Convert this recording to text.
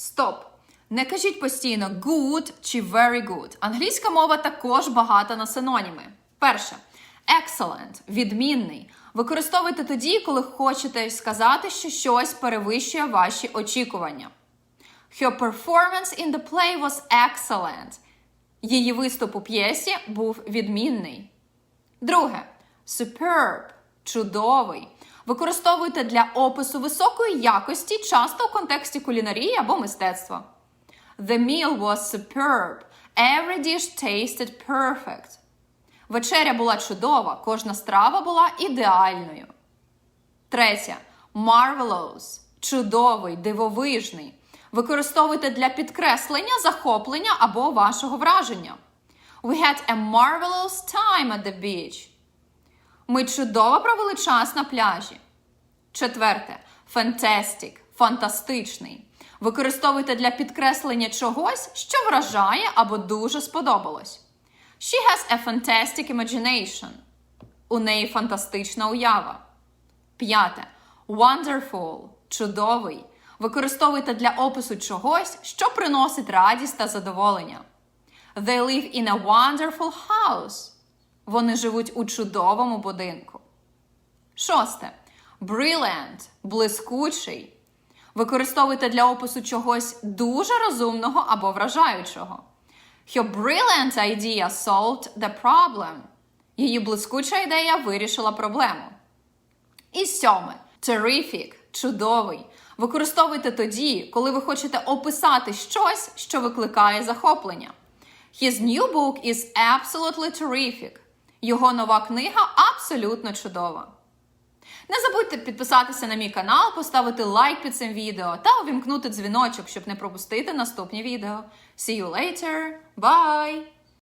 Стоп! Не кажіть постійно good чи very good. Англійська мова також багата на синоніми. Перше. Excellent відмінний. Використовуйте тоді, коли хочете сказати, що щось перевищує ваші очікування. Her performance in the play was excellent. Її виступ у п'єсі був відмінний. Друге. Superb чудовий. Використовуйте для опису високої якості, часто в контексті кулінарії або мистецтва. The meal was superb. Every dish tasted perfect. Вечеря була чудова, кожна страва була ідеальною. Третє. Marvelous. Чудовий, дивовижний. Використовуйте для підкреслення, захоплення або вашого враження. We had a marvelous time at the beach. Ми чудово провели час на пляжі. Четверте. Fantastic. Фантастичний. Використовуйте для підкреслення чогось, що вражає або дуже сподобалось. She has a fantastic imagination. У неї фантастична уява. П'яте. Wonderful. Чудовий. Використовуйте для опису чогось, що приносить радість та задоволення. They live in a wonderful house. Вони живуть у чудовому будинку. Шосте. Brilliant. Блискучий. Використовуйте для опису чогось дуже розумного або вражаючого. Her brilliant idea solved the problem. Її блискуча ідея вирішила проблему. І сьоме. Terrific. Чудовий. Використовуйте тоді, коли ви хочете описати щось, що викликає захоплення. His new book is absolutely terrific. Його нова книга абсолютно чудова. Не забудьте підписатися на мій канал, поставити лайк під цим відео та увімкнути дзвіночок, щоб не пропустити наступні відео. See you later. Bye!